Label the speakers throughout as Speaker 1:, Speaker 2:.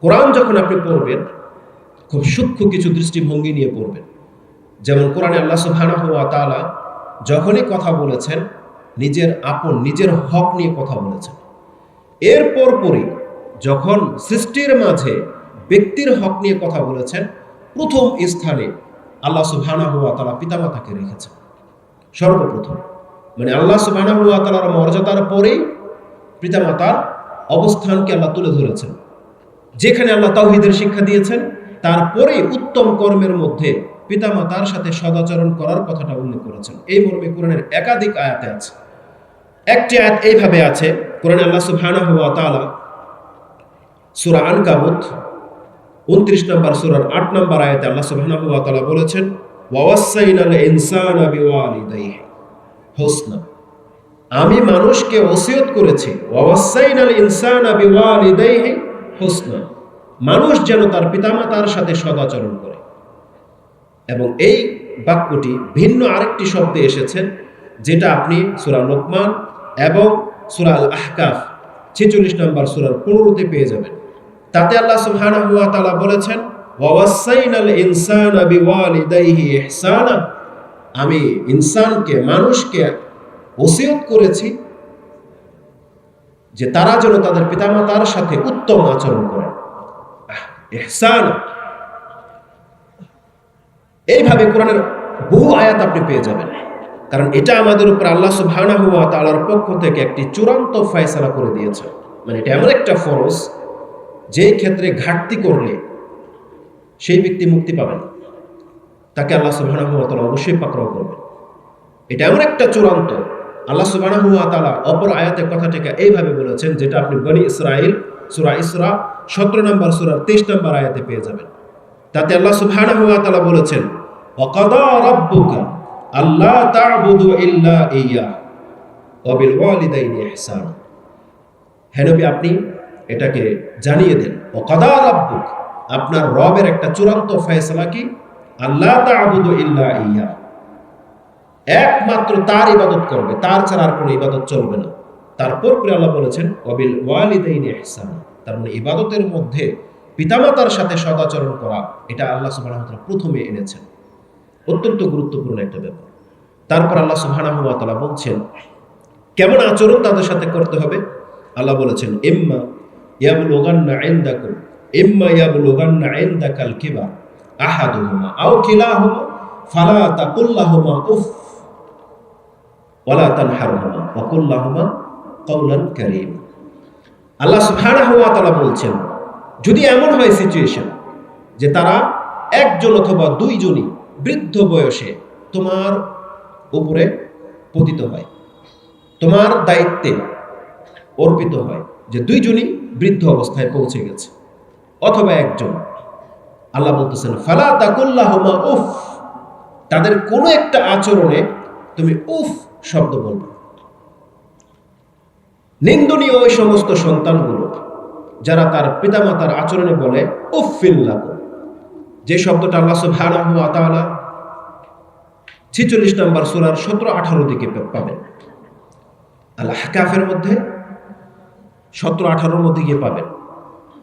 Speaker 1: কোরআন যখন আপনি পড়বেন, খুব সূক্ষ্ম কিছু দৃষ্টিভঙ্গি নিয়ে পড়বেন। যেমন কোরআনে আল্লাহ সুবহানাহু ওয়া তাআলা যখনই কথা বলেছেন, নিজের আপন, নিজের হক নিয়ে কথা বলেছেন। এর পরপরই যখন সৃষ্টির মাঝে ব্যক্তির হক নিয়ে কথা বলেছেন, প্রথম স্থানে আল্লাহ সুবহানাহু ওয়া তাআলা পিতামাতাকে রেখেছেন। সর্বপ্রথম। মানে আল্লাহ সুবহানাহু ওয়া তাআলার মর্যাদার পরেই পিতামাতার অবস্থানকে আল্লাহ তুলে ধরেছেন। যেখানে আল্লাহ তাওহীদের শিক্ষা দিয়েছেন, তারপরে উত্তম কর্মের মধ্যে পিতামাতার সাথে সদাচরণ করার কথাটা উল্লেখ করেছেন। এই মর্মে কোরআনের একাধিক আয়াতে আছে। একটি আয়াত এইভাবে আছে, কোরআনে আল্লাহ সুবহানাহু ওয়া তাআলা সূরা আনকাবুত 29 নম্বর সূরার 8 নম্বর আয়াতে আল্লাহ সুবহানাহু ওয়া তাআলা বলেছেন ওয়াসাইনাল ইনসানা বিওয়ালিদাইহি আমি মানুষকে ওসিয়ত করেছি ওয়াসাইনাল ইনসানা বিওয়ালিদাইহি হুসনা মানুষ যেন তার পিতামাতার সাথে সদাচরণ করে। এবং এই বাক্যটি ভিন্ন আরেকটি শব্দে এসেছেন যেটা আপনি সুরা লোকমান এবং সূরা আল আহকাফ ছেচল্লিশ নম্বর সুরার পনেরোতে পেয়ে যাবেন। তাতে আল্লাহ তাআলা বলেছেন আমি ইনসানকে, মানুষকে ওসিয়ত করেছি যে তারা যেন তাদের পিতামাতার সাথে উত্তম আচরণ করে। আহ, ইহসান। এইভাবে কোরআনের বহু আয়াত আপনি পেয়ে যাবেন। কারণ এটা আমাদের উপর আল্লাহ সুবহানাহু ওয়া তাআলার পক্ষ থেকে একটি চূড়ান্ত ফয়সালা করে দিয়েছে। মানে এটা এমন একটা ফরজ যেই ক্ষেত্রে ঘাটতি করলে সেই ব্যক্তি মুক্তি পাবে না তাকে আল্লাহ তাআলা অবশ্যই পাকড়াও করবে এটা এমন একটা চূড়ান্ত আল্লাহ ওয়া অপর আয়াতের কথাটাকে এইভাবে বলেছেন, যেটা আপনি বনি ইসরাইল সুরা ইসরা 17 নম্বর সূরার 23 নম্বর আয়াতে পেয়ে যাবেন। তাতে আল্লাহ ওয়া বলেছেন ওয়াকাদা রাব্বুকা আল্লা তা'বুদু ইল্লা ইয়্যা ওয়া বিল ওয়ালিদাইনি ইহসান। হে আপনি এটাকে জানিয়ে দেন ওয়াকাদা রাব্বুক, আপনার রবের একটা চূড়ান্ত ফয়সালা কি? আল্লাহ তা'বুদু ইল্লা ইয়্যা একমাত্র তার ইবাদত করবে, তার ছাড়া আর কোনো ইবাদত চলবে না। তারপর পরে আল্লাহ বলেছেন অবিল ওয়ালিদাইনি ইহসান তার মানে ইবাদতের মধ্যে পিতামাতার সাথে সদাচরণ করা, এটা আল্লাহ তাআলা প্রথমে এনেছেন। অত্যন্ত গুরুত্বপূর্ণ একটা ব্যাপার। তারপর আল্লাহ সুবহানাহু ওয়া বলছেন, কেমন আচরণ তাদের সাথে করতে হবে? আল্লাহ বলেছেন, ইম্মা ইয়াবলুগান্না ইনদাকুম, ইম্মা ইয়াবলুগান্না ইনদাকাল কিবার আহাদুহুমা, আও কিলাহুমা, ফালা তাকুল্লাহুমা উফ আল্লাহ সুবহানাহু বলছেন, যদি এমন হয় সিচুয়েশন যে তারা একজন অথবা দুইজনই বৃদ্ধ বয়সে তোমার উপরে পতিত হয়, তোমার দায়িত্বে অর্পিত হয় যে দুইজনই বৃদ্ধ অবস্থায় পৌঁছে গেছে, অথবা একজন। আল্লাহ বলতেছেন, ফালা তাকুল্লাহুমা উফ, তাদের কোনো একটা আচরণে তুমি উফ শব্দ বলবে। নিন্দনীয় ওই সমস্ত সন্তানগুলো, যারা তার পিতামাতার আচরণে বলে উফিল্লাহ যে শব্দটা আল্লাহ তাআলা 46 নম্বর সূরার 17 18 দিকে পাবেন। আল আহকাফের মধ্যে 17 18 এর মধ্যে গিয়ে পাবেন।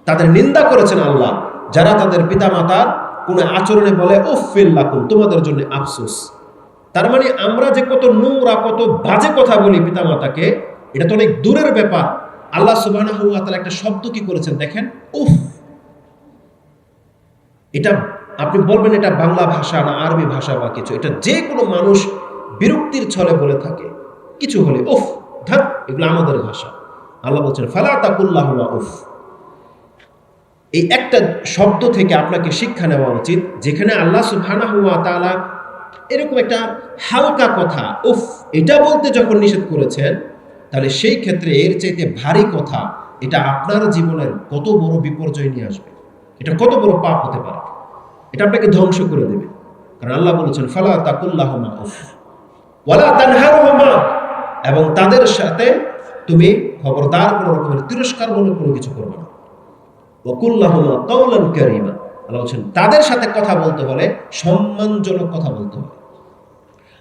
Speaker 1: তাদের নিন্দা করেছেন আল্লাহ, যারা তাদের পিতামাতার কোন আচরণে বলে ও উফিল্লাকুম তোমাদের জন্য আফসোস। তার মানে আমরা যে কত নোংরা, কত বাজে কথা বলি পিতামাতাকে, এটা তো অনেক দূরের ব্যাপার। আল্লাহ ওয়া একটা শব্দ কি করেছেন দেখেন? উফ! এটা আপনি বলবেন এটা বাংলা ভাষা না আরবি ভাষা বা কিছু, এটা যে কোনো মানুষ বিরক্তির ছলে বলে থাকে। কিছু হলে উফ ধাক এগুলো আমাদের ভাষা। আল্লাহ বলছেন, ফালা উফ। এই একটা শব্দ থেকে আপনাকে শিক্ষা নেওয়া উচিত, যেখানে আল্লাহ ওয়া তাআলা এরকম একটা হালকা কথা, উফ, এটা বলতে যখন নিষেধ করেছেন, তাহলে সেই ক্ষেত্রে এর চাইতে ভারী কথা, এটা আপনার জীবনের কত বড় বিপর্যয় নিয়ে আসবে। এটা কত বড় পাপ হতে পারে। এটা আপনাকে ধ্বংস করে দেবে। কারণ আল্লাহ বলেছেন, ফালা তাকুল্লাহমা এবং তাদের সাথে তুমি খবরদার কোনো রকমের তিরস্কার মনে কোনো কিছু করবে না। ওকুল্লাহমা কওলান কারীমা। আল্লাহ বলছেন, তাদের সাথে কথা বলতে হলে, সম্মানজনক কথা বলতে হবে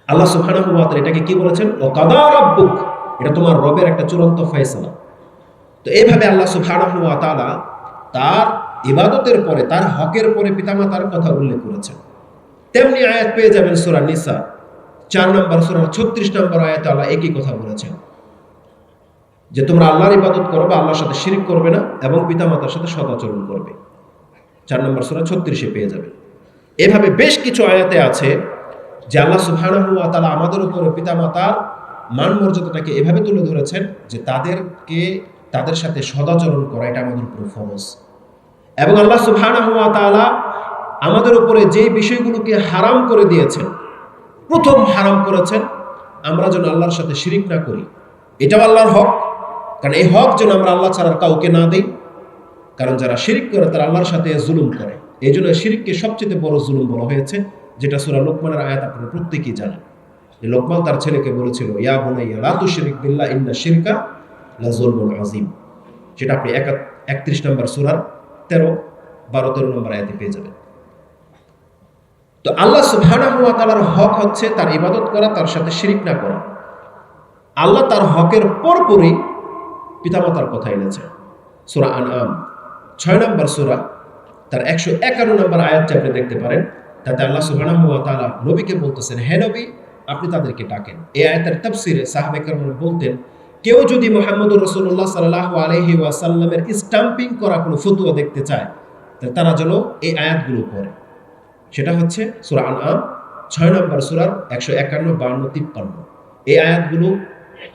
Speaker 1: আল্লাহ ওয়া এটাকে কি বলেছেন? ও কাদা রাব্বুক এটা তোমার রবের একটা চূড়ান্ত ফয়সালা। তো এইভাবে আল্লাহ ওয়া তার ইবাদতের পরে, তার হকের পরে পিতামাতার কথা উল্লেখ করেছেন। তেমনি আয়াত পেয়ে যাবেন সুরা নিসা। চার নম্বর সুরার ছত্রিশ নম্বর আয়াত আল্লাহ একই কথা বলেছেন। যে তোমরা আল্লাহর ইবাদত করবে, আল্লাহর সাথে শিরিক করবে না এবং পিতামাতার সাথে সদাচরণ করবে। চার নম্বর সুরা, ছত্রিশে পেয়ে যাবে এভাবে বেশ কিছু আয়াতে আছে যে আল্লাহ সুবহানাহু ওয়া তাআলা আমাদের উপরে পিতামাতার মান মর্যাদাটাকে এভাবে তুলে ধরেছেন যে তাদেরকে তাদের সাথে সদাচরণ করা, এটা আমাদের উপরে ফরজ এবং আল্লাহ ওয়া তাআলা আমাদের উপরে যে বিষয়গুলোকে হারাম করে দিয়েছেন, প্রথম হারাম করেছেন, আমরা যেন আল্লাহর সাথে শিরিক না করি। এটাও আল্লাহর হক, কারণ এই হক যেন আমরা আল্লাহ ছাড়া কাউকে না দিই। কারণ যারা শিরিক করে তারা আল্লাহর সাথে জুলুম করে। এই জন্য শিরিককে সবচেয়ে বড় জুলুম বলা হয়েছে। যেটা সুরা লোকমানের আয়াত আপনারা প্রত্যেকেই জানেন। যে লোকমান তার ছেলেকে বলেছিল, ইয়া বুনাইয়া, লা তুশরিক বিল্লাহ, ইন্না শিরকা লা যুলমুন আযীম। সেটা আপনি এক একত্রিশ নম্বর সুরার তেরো, বারো, তেরো নম্বর আয়াতে পেয়ে যাবেন। তো আল্লাহ সুবহানাহু ওয়া হক হচ্ছে তার ইবাদত করা, তার সাথে শিরিক না করা। আল্লাহ তার হকের পরপরই পিতামাতার কথা এনেছে সুরা আনআম, ছয় নম্বর সুরা, তার একশো একান্ন নম্বর আয়াতটি আপনি দেখতে পারেন। তাতে আল্লাহ সুবহানাহু ওয়া নবীকে বলতেছেন, হে নবী, আপনি তাদেরকে ডাকেন। এই আয়াতের তাফসিরে সাহাবে বলতেন, কেউ যদি মোহাম্মদ রসুল্লাহ সাল্লাহ আলহি ওয়াসাল্লামের স্টাম্পিং করা কোনো ফতুয়া দেখতে চায় তাহলে তারা যেন এই আয়াতগুলো পড়ে। সেটা হচ্ছে সুরা আম ছয় নম্বর সুরার একশো একান্ন, বান্ন, তিপ্পান্ন। এই আয়াতগুলো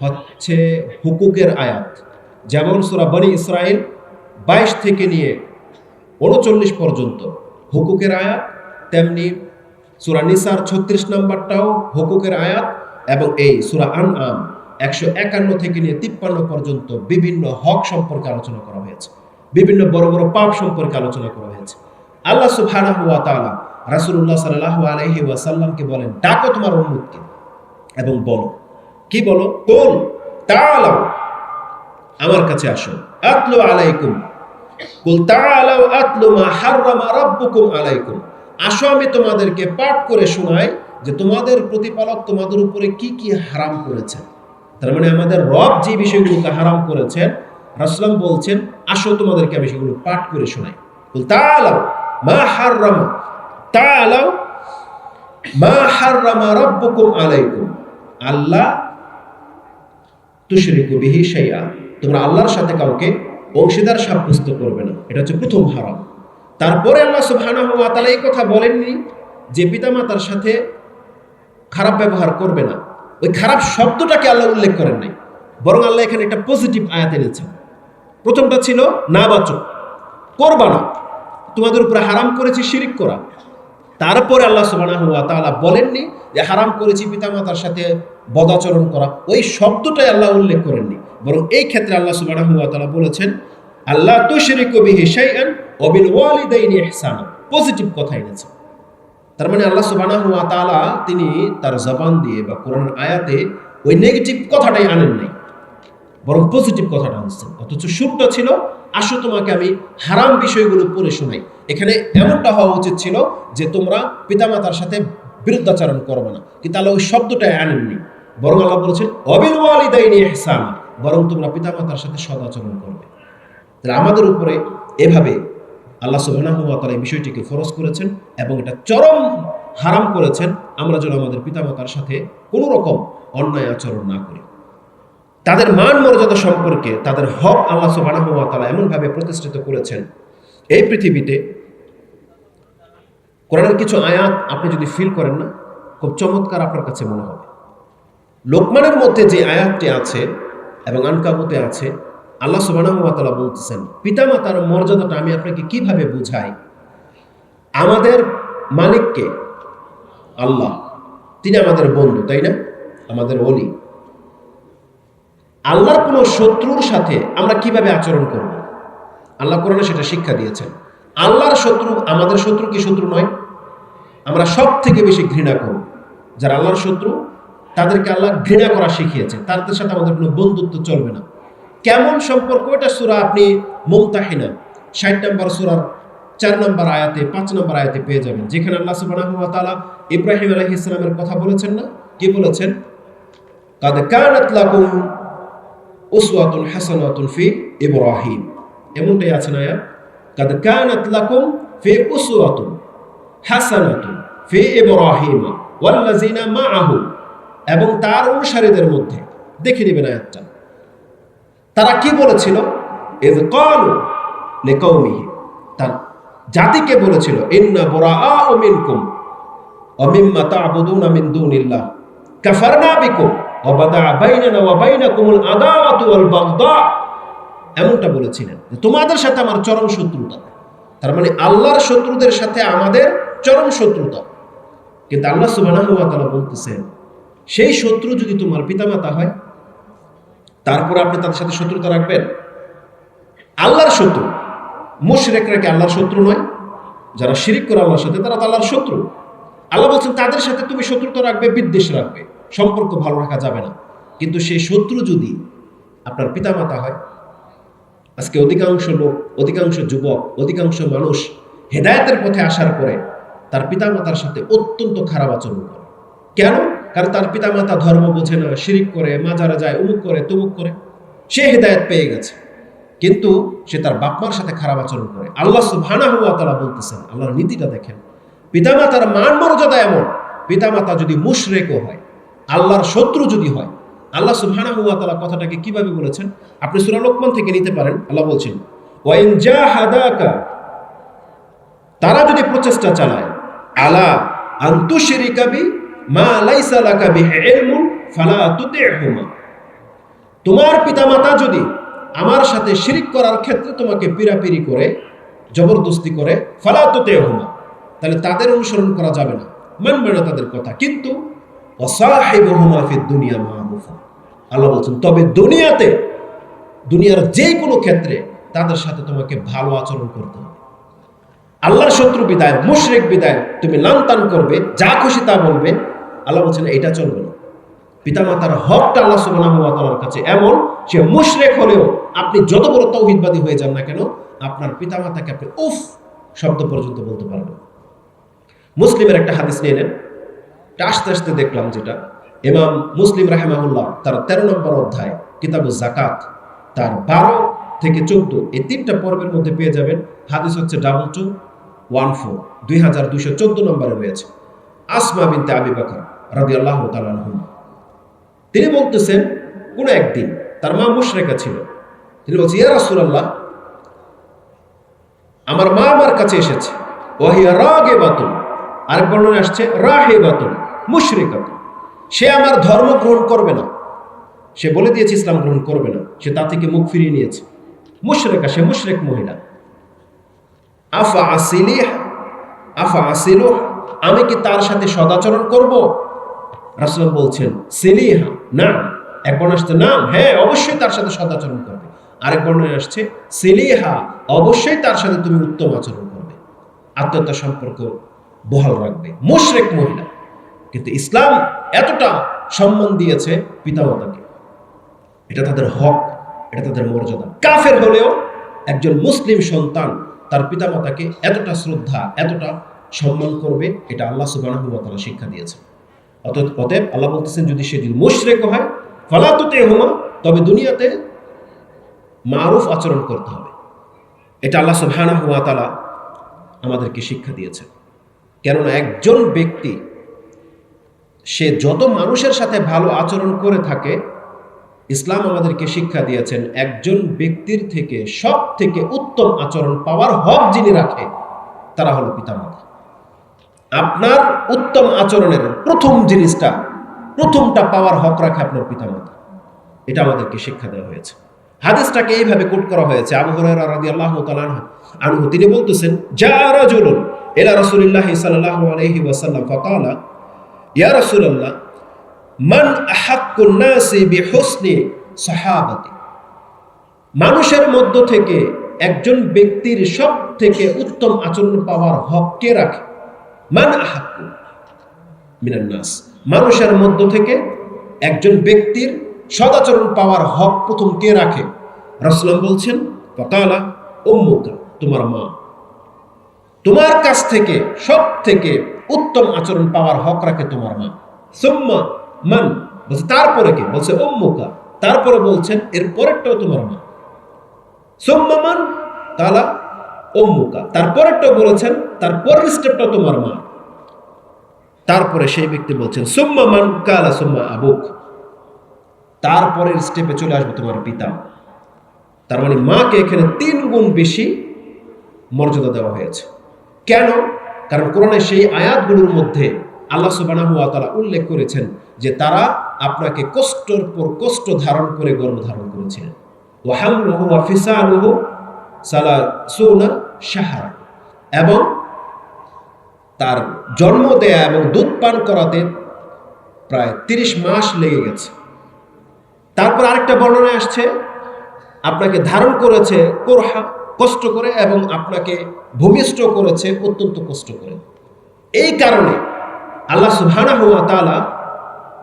Speaker 1: হচ্ছে হুকুকের আয়াত। যেমন সুরা বনি ইসরায়েল বাইশ থেকে নিয়ে উনচল্লিশ পর্যন্ত হুকুকের আয়াত তেমনি সুরা নিসার ছত্রিশ নম্বরটাও হুকুকের আয়াত এবং এই সুরা আন আম একশো একান্ন থেকে নিয়ে তিপ্পান্ন পর্যন্ত বিভিন্ন হক সম্পর্কে আলোচনা করা হয়েছে। বিভিন্ন বড় বড় পাপ সম্পর্কে আলোচনা করা হয়েছে। আল্লাহ সুবহানাহু ওয়া তাআলা রাসূলুল্লাহ সাল্লাল্লাহু আলাইহি ওয়াসাল্লামকে বলেন, ডাকো তোমার উম্মতকে এবং বলো। কি বলো? কোল তাআলাও আমার কাছে আসো। আতলু আলাইকুম। কুল তাআলাও আতলু মা হাররামা রাব্বুকুম আলাইকুম। আসো, আমি তোমাদেরকে পাঠ করে শোনাই যে তোমাদের প্রতিপালক তোমাদের উপরে কি কি হারাম করেছেন। তার মানে আমাদের রব যে বিষয়গুলোকে হারাম করেছেন রাসলাম বলছেন, আসো, তোমাদেরকে আমি সেগুলো পাঠ করে শোনাই। মা হাররামা তাআলাও মা রাব্বুকুম আলাইকুম। আল্লাহ তুশরিকু বিহি শাইআ তোমরা আল্লাহর সাথে কাউকে অংশীদার সাব্যস্ত করবে না। এটা হচ্ছে প্রথম হারাম। তারপরে আল্লাহ সুবহানাহু ওয়া তাআলা এই কথা বলেননি যে পিতামাতার সাথে খারাপ ব্যবহার করবে না। ওই খারাপ শব্দটাকে আল্লাহ উল্লেখ করেন নাই। বরং আল্লাহ এখানে একটা পজিটিভ আয়াত এনেছেন। প্রথমটা ছিল, না বাচক করবা না। তোমাদের উপরে হারাম করেছি শিরিক করা। তারপরে আল্লাহ সুবহানাহু ওয়া তাআলা বলেননি যে, হারাম করেছি পিতামাতার সাথে বদাচরণ করা। ওই শব্দটাই আল্লাহ উল্লেখ করেননি। বরং এই ক্ষেত্রে আল্লাহ সুবহানাহু ওয়া তাআলা বলেছেন আল্লাহ তুশরিকু বিহি শাইআন ওয়া বিল ওয়ালিদাইনি ইহসানা, পজিটিভ কথা এনেছে। তার মানে আল্লাহ সুবহানাহু ওয়া তাআলা তিনি তার জবান দিয়ে বা কোরআনের আয়াতে ওই নেগেটিভ কথাটাই আনেন নাই, বরং পজিটিভ কথাটা আনছেন। অথচ সুরটা ছিল, আসো তোমাকে আমি হারাম বিষয়গুলো পড়ে শোনাই। এখানে এমনটা হওয়া উচিত ছিল যে তোমরা পিতামাতার সাথে বিরুদ্ধাচরণ করবে না। কিন্তু আল্লাহ ওই শব্দটাই আনেননি। বরং আল্লাহ বলেছেন অবিল ওয়ালিদাইনি ইহসানা, বরং তোমরা পিতামাতার সাথে সদাচরণ করবে। তাহলে আমাদের উপরে এভাবে আল্লাহ সুবহানাহু ওয়া এই বিষয়টিকে ফরজ করেছেন এবং এটা চরম হারাম করেছেন। আমরা যেন আমাদের পিতামাতার সাথে কোনো রকম অন্যায় আচরণ না করি। তাদের মান মর্যাদা সম্পর্কে তাদের হক আল্লাহ সুবহানাহু ওয়া তাআলা এমনভাবে প্রতিষ্ঠিত করেছেন। এই পৃথিবীতে কোরআনের কিছু আয়াত আপনি যদি ফিল করেন না, খুব চমৎকার আপনার কাছে মনে হবে। লোকমানের মধ্যে যে আয়াতটি আছে এবং আনকাবুতে আছে আল্লাহ সুবাহ বলতেছেন, পিতামাতার মর্যাদাটা আমি আপনাকে কীভাবে বুঝাই? আমাদের মালিককে আল্লাহ, তিনি আমাদের বন্ধু, তাই না? আমাদের অলি আল্লাহর কোনো শত্রুর সাথে আমরা কীভাবে আচরণ করব? আল্লাহ কোরআনে সেটা শিক্ষা দিয়েছেন। আল্লাহর শত্রু, আমাদের শত্রু কি শত্রু নয়? আমরা সব থেকে বেশি ঘৃণা করব। যারা আল্লাহর শত্রু, তাদেরকে আল্লাহ ঘৃণা করা শিখিয়েছে। তাদের সাথে আমাদের কোনো বন্ধুত্ব চলবে না। কেমন সম্পর্ক? এটা সুরা আপনি মুমতাহিনা। ষাট নম্বর সুরার চার নম্বর আয়াতে, পাঁচ নম্বর আয়াতে পেয়ে যাবেন। যেখানে আল্লাহ সুবহানাহু ওয়া তাআলা ইব্রাহিম আলাইহিস সালামের কথা বলেছেন না? কি বলেছেন? কাদ কানাত লাকুম উসওয়াতুন হাসানাতুন ফি ইব্রাহিম। এমনটাই আছে না আয়াত? কাদ কানাত লাকুম ফি উসওয়াতুন হাসানাতুন ফি ইব্রাহিমা ওয়াল্লাযিনা মাআহু। এবং তার অনুসারীদের মধ্যে, দেখে নেবেন আয়াতটা। তারা কি বলেছিল? তার জাতিকে বলেছিল মিন এমনটা বলেছিলেন তোমাদের সাথে আমার চরম শত্রুতা। তার মানে আল্লাহর শত্রুদের সাথে আমাদের চরম শত্রুতা। কিন্তু আল্লাহ ওয়া বলতেছেন, সেই শত্রু যদি তোমার পিতামাতা হয় তারপর আপনি তাদের সাথে শত্রুতা রাখবেন। আল্লাহর শত্রু। মুশরেকরা কি আল্লাহর শত্রু নয়? যারা শিরিক করে আল্লাহর সাথে, তারা তো আল্লাহর শত্রু। আল্লাহ বলছেন, তাদের সাথে তুমি শত্রুতা রাখবে, বিদ্বেষ রাখবে। সম্পর্ক ভালো রাখা যাবে না। কিন্তু সেই শত্রু যদি আপনার পিতামাতা হয়, আজকে অধিকাংশ লোক, অধিকাংশ যুবক, অধিকাংশ মানুষ হেদায়েতের পথে আসার পরে তার পিতামাতার সাথে অত্যন্ত খারাপ আচরণ করে। কেন? কারণ তার পিতামাতা ধর্ম বোঝে না, শিরিক করে, মাজারা যায়, উমুক করে তুমুক করে। সে হেদায়েত পেয়ে গেছে। কিন্তু সে তার বাপমার সাথে খারাপ আচরণ করে। আল্লাহ সুবহানাহু ওয়া তাআলা বলতেছেন, আল্লাহর নীতিটা দেখেন। পিতামাতার মান মর্যাদা এমন, পিতামাতা যদি মুশরেকও হয়, আল্লাহর শত্রু যদি হয়, আল্লাহ সুবহানাহু ওয়া তাআলা কথাটাকে কীভাবে বলেছেন? আপনি সূরা লোকমান থেকে নিতে পারেন, আল্লাহ বলছেন তারা যদি প্রচেষ্টা চালায়, আলা আন্তুশরিকা বি মা লাইসা লাকা বিহি ইলমুন ফালা তুতি'হুমা। তোমার পিতামাতা যদি আমার সাথে শিরিক করার ক্ষেত্রে তোমাকে পিরাপিরি করে, জবরদস্তি করে, ফালা তুতি'হুমা, তাহলে তাদের অনুসরণ করা যাবে না। মানবে না তাদের কথা। কিন্তু অসাহিবহুমা ফিদ দুনিয়া মারুফা। আল্লাহ বলছেন, তবে দুনিয়াতে, দুনিয়ার যে কোনো ক্ষেত্রে তাদের সাথে তোমাকে ভালো আচরণ করতে হবে। আল্লাহর শত্রু বিদায়, মুশরিক বিদায়, তুমি লানতান করবে, যা খুশি তা বলবে। আল্লাহ বলছেন, এটা চলবে না। পিতামাতার হকটা আল্লাহ ওয়া কাছে এমন, সে মুশরিক হলেও আপনি যত বড় তৌহিদবাদী হয়ে যান না কেন, আপনার পিতামাতাকে আপনি উফ শব্দ পর্যন্ত বলতে পারবেন মুসলিমের একটা হাদিস নিয়ে নেন। আস্তে আস্তে দেখলাম যেটা। ইমাম মুসলিম রাহেমাহুল্লাহ তার তেরো নম্বর অধ্যায়, কিতাবু জাকাত তার বারো থেকে চোদ্দ, এই তিনটা পর্বের মধ্যে পেয়ে যাবেন। হাদিস হচ্ছে ডাবল টু। ওয়ান ফোর দুই হাজার দুইশো চোদ্দ নম্বরে রয়েছে। আসমা বিনতে আবি বাকর রাদি আল্লাহ তিনি বলতেছেন একদিন তার মা মুশরেকা ছিল। তিনি বলছে ইয়া আমার মা আমার কাছে এসেছে। ওয়াহিয়া রাগে বাতুন আরেক বর্ণনা আসছে রাহে বাতুন মুশরিকাতুন। সে আমার ধর্ম গ্রহণ করবে না। সে বলে দিয়েছে, ইসলাম গ্রহণ করবে না। সে তা থেকে মুখ ফিরিয়ে নিয়েছে। মুশরেকা, সে মুশরেক মহিলা। আফা আসিলিহ আফা আসিলু আমি কি তার সাথে সদাচরণ করব? রাসূল বলছেন, সিলিহা না এক বর্ণ আসছে না হ্যাঁ অবশ্যই তার সাথে সদাচরণ করবে। আরেক বর্ণনায় আসছে, সিলিহা, অবশ্যই তার সাথে তুমি উত্তম আচরণ করবে। আত্মীয়তা সম্পর্ক বহাল রাখবে। মুশরেক মহিলা। কিন্তু ইসলাম এতটা সম্মান দিয়েছে পিতামাতাকে। এটা তাদের হক, এটা তাদের মর্যাদা। কাফের হলেও একজন মুসলিম সন্তান তার পিতামাতাকে এতটা শ্রদ্ধা, এতটা সম্মান করবে, এটা আল্লাহ ওয়া শিক্ষা দিয়েছে অতএব অতএব আল্লাহ বলতেছেন, যদি সে যদি মুশরিক হয় ফালাতুতে হুমা তবে দুনিয়াতে মারুফ আচরণ করতে হবে। এটা আল্লাহ সুবহানাহু ওয়া তাআলা আমাদেরকে শিক্ষা দিয়েছে কেননা একজন ব্যক্তি, সে যত মানুষের সাথে ভালো আচরণ করে থাকে ইসলাম আমাদেরকে শিক্ষা দিয়েছেন, একজন ব্যক্তির থেকে সব থেকে উত্তম আচরণ পাওয়ার হক যিনি রাখে, তারা হলো পিতামাতা। আপনার উত্তম আচরণের প্রথম জিনিসটা, প্রথমটা পাওয়ার হক রাখে আপনার পিতামাতা। এটা আমাদেরকে শিক্ষা দেওয়া হয়েছে। হাদিসটাকে এইভাবে কোট করা হয়েছে, আবু হুরায়রা রাদিয়াল্লাহু তাআলা আনহু তিনি বলতেছেন, যা রাজুলুন ইলা রাসূলিল্লাহ সাল্লাল্লাহু আলাইহি ওয়াসাল্লাম ফাকালা, ইয়া রাসূলুল্লাহ মান আহাক্কুন নাসি বিহুসনি মানুষের মধ্য থেকে একজন ব্যক্তির সব থেকে উত্তম আচরণ পাওয়ার হক কে রাখে? মান আহাক্কু মিনান নাস। মানুষের মধ্য থেকে একজন ব্যক্তির সদাচরণ পাওয়ার হক প্রথম কে রাখে? রাসূলুল্লাহ বলছেন, ফাকালা উম্মুকা, তোমার মা। তোমার কাছ থেকে সব থেকে উত্তম আচরণ পাওয়ার হক রাখে তোমার মা। সুম্মা মান, বলছে, তারপরে কে? বলছে, উম্মুকা। তারপরে বলছেন, এর পরেরটাও তোমার মা সুম্মা মান, তালা অম্মুকা তারপরেরটা বলেছেন তারপরের স্টেপটা তোমার মা তারপরে সেই ব্যক্তি বলছেন, সুম্মা মান কালা সুম্মা আবুক। তারপরের স্টেপে চলে আসবে তোমার পিতা। তার মানে মাকে এখানে তিন গুণ বেশি মর্যাদা দেওয়া হয়েছে। কেন? কারণ কোরআনের সেই আয়াতগুলোর মধ্যে আল্লাহ সুবানাহু উল্লেখ করেছেন যে তারা আপনাকে কষ্টর পর কষ্ট ধারণ করে গর্ভ ধারণ করেছিলেন ওয়াহামলুহু ওয়া ফিসালুহু সালাসুনা শাহরা এবং তার জন্ম দেয়া এবং দুধ পান করাতে প্রায় তিরিশ মাস লেগে গেছে। তারপর আরেকটা বর্ণনা আসছে, আপনাকে ধারণ করেছে কোরহা, কষ্ট করে এবং আপনাকে ভূমিষ্ঠ করেছে অত্যন্ত কষ্ট করে। এই কারণে আল্লাহ সুবহানাহু হুয়া তাআলা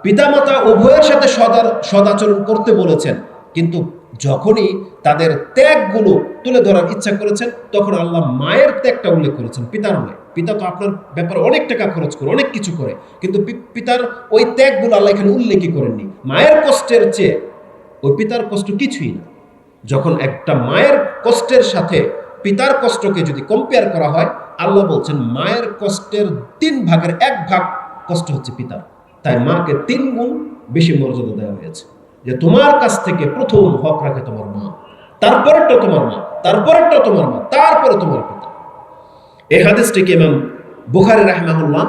Speaker 1: পিতামাতা উভয়ের সাথে সদার সদাচরণ করতে বলেছেন। কিন্তু যখনই তাদের ত্যাগগুলো তুলে ধরার ইচ্ছা করেছেন, তখন আল্লাহ মায়ের ত্যাগটা উল্লেখ করেছেন, পিতার নয় পিতা তো আপনার ব্যাপারে অনেক টাকা খরচ করে, অনেক কিছু করে। কিন্তু পিতার ওই ত্যাগগুলো আল্লাহ এখানে উল্লেখই করেননি। মায়ের কষ্টের চেয়ে ওই পিতার কষ্ট কিছুই না। যখন একটা মায়ের কষ্টের সাথে পিতার কষ্টকে যদি কম্পেয়ার করা হয়, আল্লাহ বলছেন, মায়ের কষ্টের তিন ভাগের এক ভাগ কষ্ট হচ্ছে পিতার। তাই মাকে তিন গুণ বেশি মর্যাদা দেওয়া হয়েছে। যে তোমার কাছ থেকে প্রথম হক রাখে তোমার মা, তারপরেরটা তোমার মা, তারপরেরটা তোমার মা, তারপরে তোমার পিতা। এই হাদিসটিকে ইমাম বুখারি রাহমাহুল্লাহ?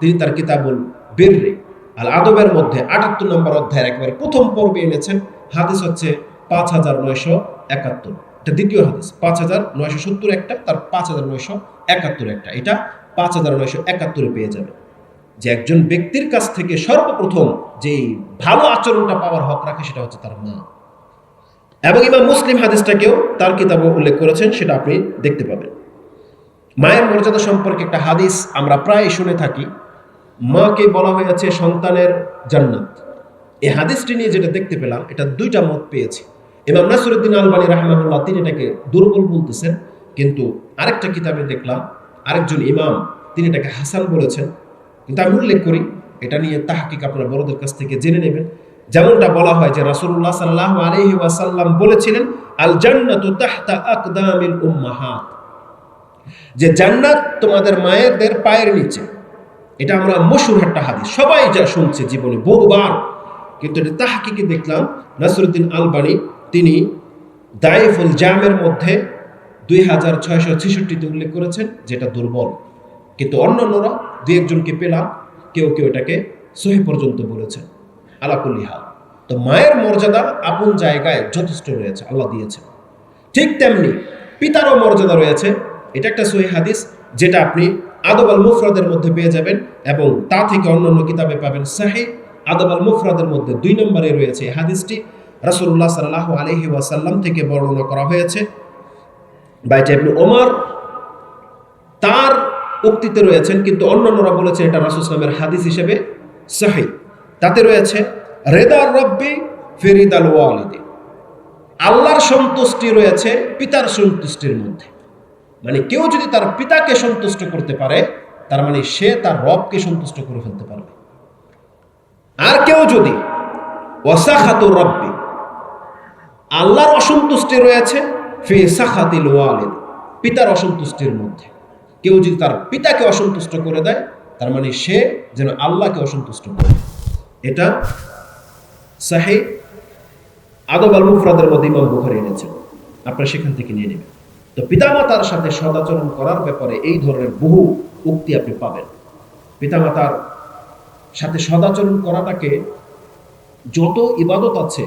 Speaker 1: তিনি তার কিতাবুল বীররে আল আদবের মধ্যে আটাত্তর নম্বর অধ্যায়ের একেবারে প্রথম পর্বে এনেছেন। হাদিস হচ্ছে পাঁচ হাজার নয়শো একাত্তর। এটা দ্বিতীয় হাদিস। পাঁচ হাজার নয়শো সত্তর একটা, তার পাঁচ হাজার নয়শো একাত্তর একটা। এটা পাঁচ হাজার নয়শো একাত্তরে পেয়ে যাবে। যে একজন ব্যক্তির কাছ থেকে সর্বপ্রথম যে ভালো আচরণটা পাওয়ার হক রাখে, সেটা হচ্ছে তার মা। এবং ইমাম মুসলিম হাদিসটাকেও তার কিতাবে উল্লেখ করেছেন, সেটা আপনি দেখতে পাবেন। মায়ের মর্যাদা সম্পর্কে একটা হাদিস আমরা প্রায় শুনে থাকি। মাকে বলা হয়েছে সন্তানের জান্নাত। এই হাদিসটি নিয়ে যেটা দেখতে পেলাম, এটা দুইটা মত পেয়েছি। ইমাম নাসরুদ্দিন আলবানী রাহমাহুল্লাহ, তিনি এটাকে দুর্বল বলতেছেন, কিন্তু আরেকটা কিতাবে দেখলাম, আরেকজন ইমাম, তিনি এটাকে হাসান বলেছেন। কিন্তু আমি উল্লেখ করি, এটা নিয়ে তাহাকিক আপনার বড়দের কাছ থেকে জেনে নেবেন। যেমনটা বলা হয় যে রাসূলুল্লাহ সাল্লাল্লাহু আলাইহি ওয়াসাল্লাম বলেছিলেন আল জান্নাতু তাহতা আকদামিল উম্মাহাত। যে জান্নাত তোমাদের মায়েদের পায়ের নিচে। এটা আমরা মশুর একটা হাদিস। সবাই যা শুনছে জীবনে বহুবার। কিন্তু এটা তাহাকিকে দেখলাম, নাসরুদ্দিন আলবানি তিনি দাইফুল জামের মধ্যে দুই হাজার ছয়শো ছেষট্টিতে উল্লেখ করেছেন, যেটা দুর্বল। কিন্তু অন্যান্যরা দুই একজনকে পেলাম, কেউ কেউ এটাকে সহি পর্যন্ত বলেছেন। আলাকুল্লি হাল। তো মায়ের মর্যাদা আপন জায়গায় যথেষ্ট রয়েছে, আল্লাহ দিয়েছেন। ঠিক তেমনি পিতারও মর্যাদা রয়েছে। এটা একটা সহি হাদিস, যেটা আপনি আদব আল মুফরাদের মধ্যে পেয়ে যাবেন এবং তা থেকে অন্যান্য কিতাবে পাবেন সাহি। আদব আল মুফরাদের মধ্যে দুই নম্বরে রয়েছে হাদিসটি। রাসূলুল্লাহ সাল্লাল্লাহু আলাইহি ওয়াসাল্লাম থেকে বর্ণনা করা হয়েছে। ইবনে ওমর তার উক্তিতে রয়েছেন, কিন্তু অন্যান্যরা বলেছে এটা রাসূল সাল্লামের হাদিস হিসেবে সাহি। তাতে রয়েছে রেদার রব্বি ফেরিদ আল আল্লাহর সন্তুষ্টি রয়েছে পিতার সন্তুষ্টির মধ্যে। মানে কেউ যদি তার পিতাকে সন্তুষ্ট করতে পারে, তার মানে সে তার রবকে সন্তুষ্ট করে ফেলতে পারবে। আর কেউ যদি ওয়াসাখাতুর রব্বি আল্লাহর অসন্তুষ্টি রয়েছে ফি সাখাতিল ওয়ালিদ, পিতার অসন্তুষ্টির মধ্যে। কেউ যদি তার পিতাকে অসন্তুষ্ট করে দেয়, তার মানে সে যেন আল্লাহকে অসন্তুষ্ট করে। এটা সাহি আদব আল মুফরাদের মধ্যে ইমাম বুখারি এনেছেন। আপনারা সেখান থেকে নিয়ে নেবেন। তো পিতামাতার সাথে সদাচরণ করার ব্যাপারে এই ধরনের বহু উক্তি আপনি পাবেন। পিতামাতার সাথে সদাচরণ করাটাকে যত ইবাদত আছে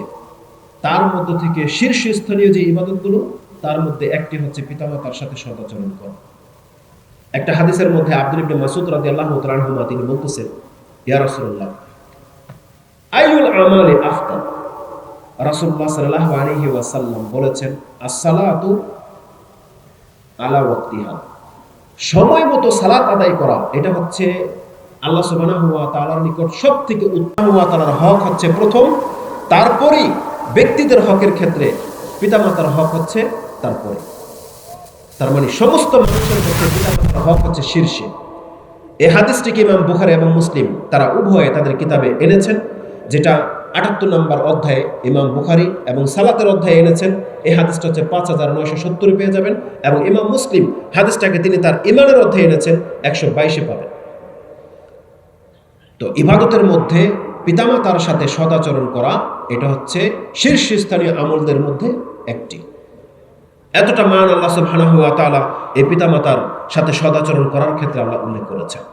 Speaker 1: তার মধ্য থেকে শীর্ষস্থানীয় যে ইবাদতগুলো, তার মধ্যে একটি হচ্ছে পিতামাতার সাথে সদাচরণ করা। একটা হাদিসের মধ্যে আব্দুল ইবনে মাসুদ রাদিয়াল্লাহু তাআলা আনহুমা তিনি বলতেছেন, ইয়া রাসূলুল্লাহ আইউল আমালি আফতার? রাসূলুল্লাহ সাল্লাল্লাহু আলাইহি ওয়াসাল্লাম বলেছেন as-সালাতু আলা ওয়াক্তিহা। সময় মতো সালাত আদায় করা, এটা হচ্ছে আল্লাহ সুবহানাহু ওয়া তাআলার নিকট সবথেকে উত্তম ওয়া তাআলার হক হচ্ছে প্রথম। তারপরেই ব্যক্তিদের হকের ক্ষেত্রে পিতামাতার হক হচ্ছে তারপরে। তার মানে সমস্ত মানুষের মধ্যে পিতামাতার হক হচ্ছে শীর্ষে। এই হাদিসটিকে ইমাম বুখারী এবং মুসলিম তারা উভয়ে তাদের কিতাবে এনেছেন, যেটা আটাত্তর নম্বর অধ্যায়ে ইমাম বুখারি এবং সালাতের অধ্যায়ে এনেছেন। এই হাদিসটা হচ্ছে পাঁচ হাজার নয়শো সত্তরে পেয়ে যাবেন এবং ইমাম মুসলিম হাদিসটাকে তিনি তার ইমানের অধ্যায়ে এনেছেন, একশো বাইশে পাবেন। তো ইবাদতের মধ্যে পিতামাতার সাথে সদাচরণ করা, এটা হচ্ছে শীর্ষস্থানীয় আমলদের মধ্যে একটি। এতটা মান আল্লাহ সুবহানাহু ওয়া তাআলা এই পিতামাতার সাথে সদাচরণ করার ক্ষেত্রে আল্লাহ উল্লেখ করেছেন।